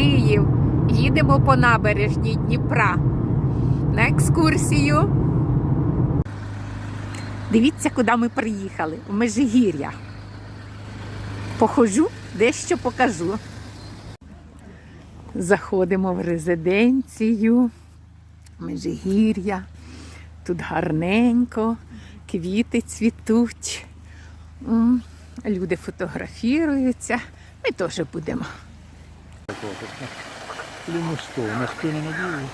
Київ. Їдемо по набережній Дніпра на екскурсію. Дивіться, куди ми приїхали. В Межигір'я. Похожу, дещо покажу. Заходимо в резиденцію. Межигір'я. Тут гарненько, квіти цвітуть. Люди фотографіруються. Ми теж будемо. Блин, ну что, на спину надели?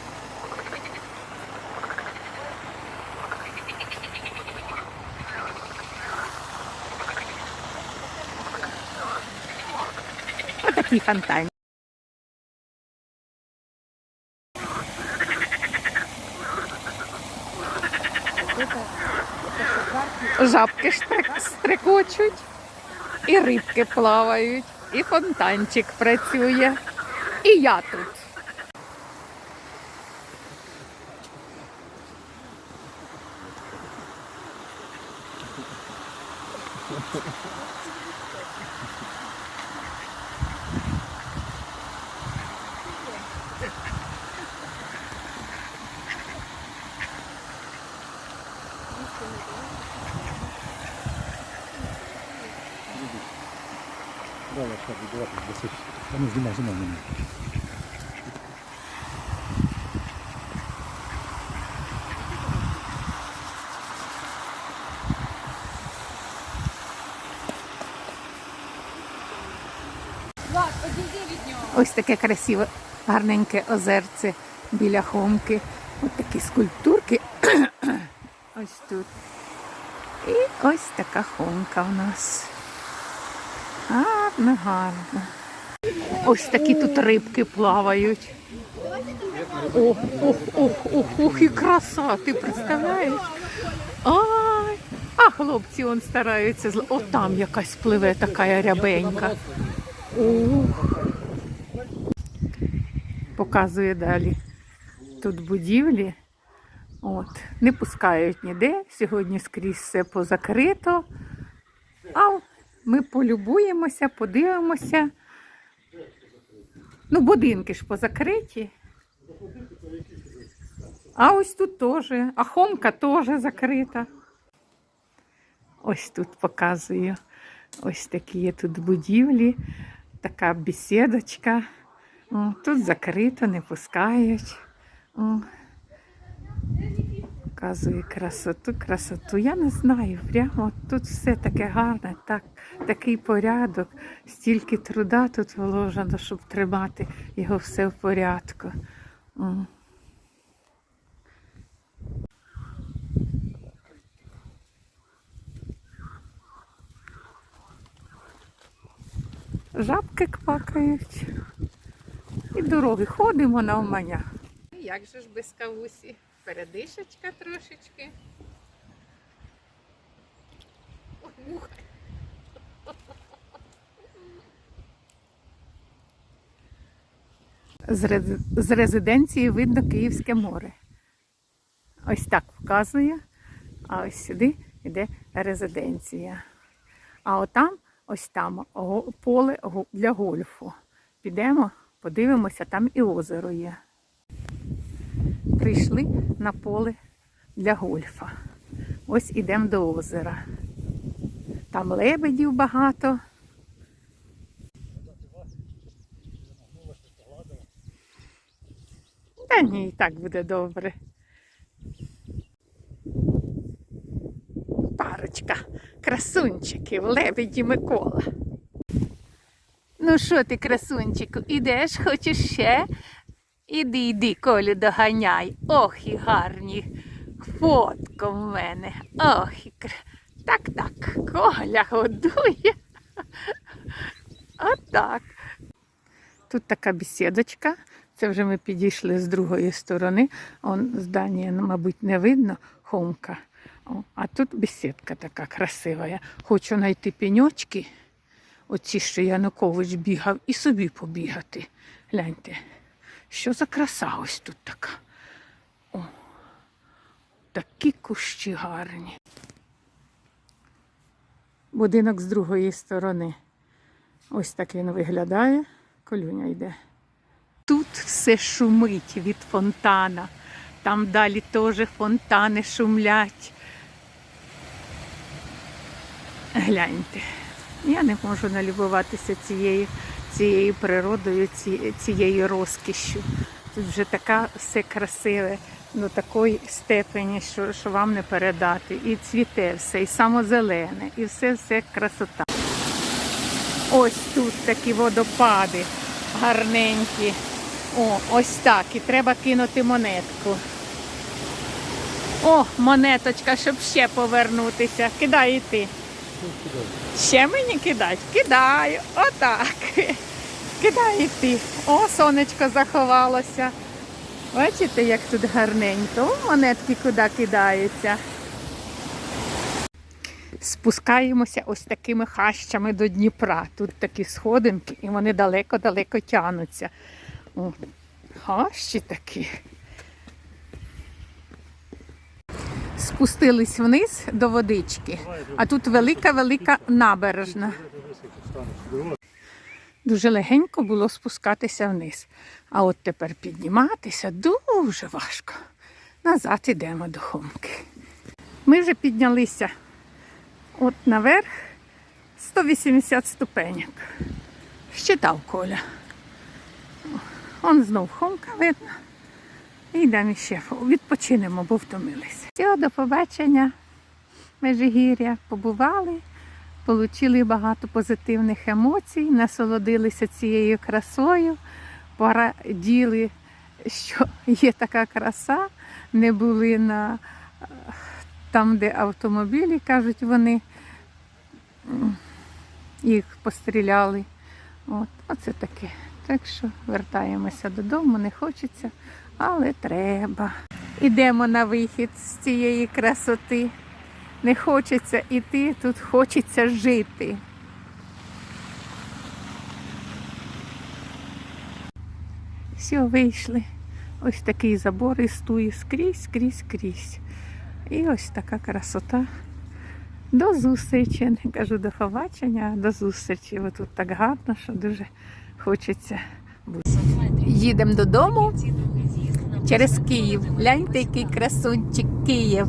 Отакий фонтан. Жабки штрик- стрикочуть, і рибки плавають, і фонтанчик працює. І я тут. Давай, шаг, давай, досить. А ну, знімай, знімай мене. Ось таке красиве, гарненьке озерце біля Хомки. Ось такі скульптурки. ось тут. І ось така хомка у нас. Гарно, гарно. Ось такі тут рибки плавають. Ох, ох, ох, ох, ох, і краса, ти представляєш? Ай! А хлопці он стараються. зл- О, там якась пливе така рябенька. Ух. Показує далі. Тут будівлі. От. Не пускають ніде. Сьогодні скрізь все позакрито. А ми полюбуємося, подивимося. Ну, будинки ж позакриті. А ось тут теж. А хомка теж закрита. Ось тут показую. Ось такі є тут будівлі, така бесідочка. Тут закрито, не пускають. О. Показує красоту, красоту. Я не знаю, прямо тут все таке гарне, так, такий порядок, стільки труда тут вложено, щоб тримати його все в порядку. Жабки квакають. І дороги ходимо на навмання. Як же ж без кавусі? Передишечка трошечки. З, резиденції видно Київське море. Ось так вказує. А ось сюди йде резиденція. А отам, ось там поле для гольфу. Підемо, подивимося, там і озеро є. Прийшли на поле для гольфа. Ось ідемо до озера. Там лебедів багато. Та ні, так буде добре. Парочка красунчиків, лебеді Микола. Ну що ти, красунчику, ідеш, хочеш ще? Іди, іди, Колю, доганяй. Ох, і гарні. Фотко в мене. Ох, і кр... Так, так, Коля годує. Отак. Тут така бесідочка. Це вже ми підійшли з другої сторони. Он здання, мабуть, не видно, хомка. О, а тут бесідка така красива. Хочу знайти пеньочки, оці, що Янукович бігав, і собі побігати. Гляньте, що за краса ось тут така. О, такі кущі гарні. Будинок з другої сторони. Ось так він виглядає. Колюня йде. Тут все шумить від фонтана. Там далі теж фонтани шумлять. Гляньте, я не можу налюбуватися цією, цією природою, цією розкішшю. Тут вже така все красиве, до такої степені, що, що вам не передати. І цвіте все, і самозелене, і все все красота. Ось тут такі водопади гарненькі. О, ось так. І треба кинути монетку. О, монеточка, щоб ще повернутися. Кидай і ти. Ще мені кидать? Кидаю. Отак. Кидай і ти. О, сонечко заховалося. Бачите, як тут гарненько. О, монетки куди кидаються. Спускаємося ось такими хащами до Дніпра. Тут такі сходинки, і вони далеко-далеко тянуться. О, хащі такі. Спустились вниз до водички, а тут велика-велика набережна. Дуже легенько було спускатися вниз. А от тепер підніматися дуже важко. Назад ідемо до Хомки. Ми вже піднялися от наверх 180 ступенек. Щитав Коля. Он знов Хомка видно. І йдемо ще відпочинемо, бо втомилися. Все, до побачення. Межигір'я побували, отримали багато позитивних емоцій, насолодилися цією красою, пораділи, що є така краса, не були на там, де автомобілі, кажуть вони, їх постріляли. От, оце таке. Так що вертаємося додому, не хочеться, але треба. Ідемо на вихід з цієї красоти. Не хочеться іти, тут хочеться жити. Все, вийшли. Ось такий забор істує скрізь, скрізь, скрізь. І ось така красота. До зустрічі. Не кажу до побачення, а до зустрічі. Бо тут так гарно, що дуже хочеться бути. Їдемо додому через Київ. Гляньте, який красунчик Київ.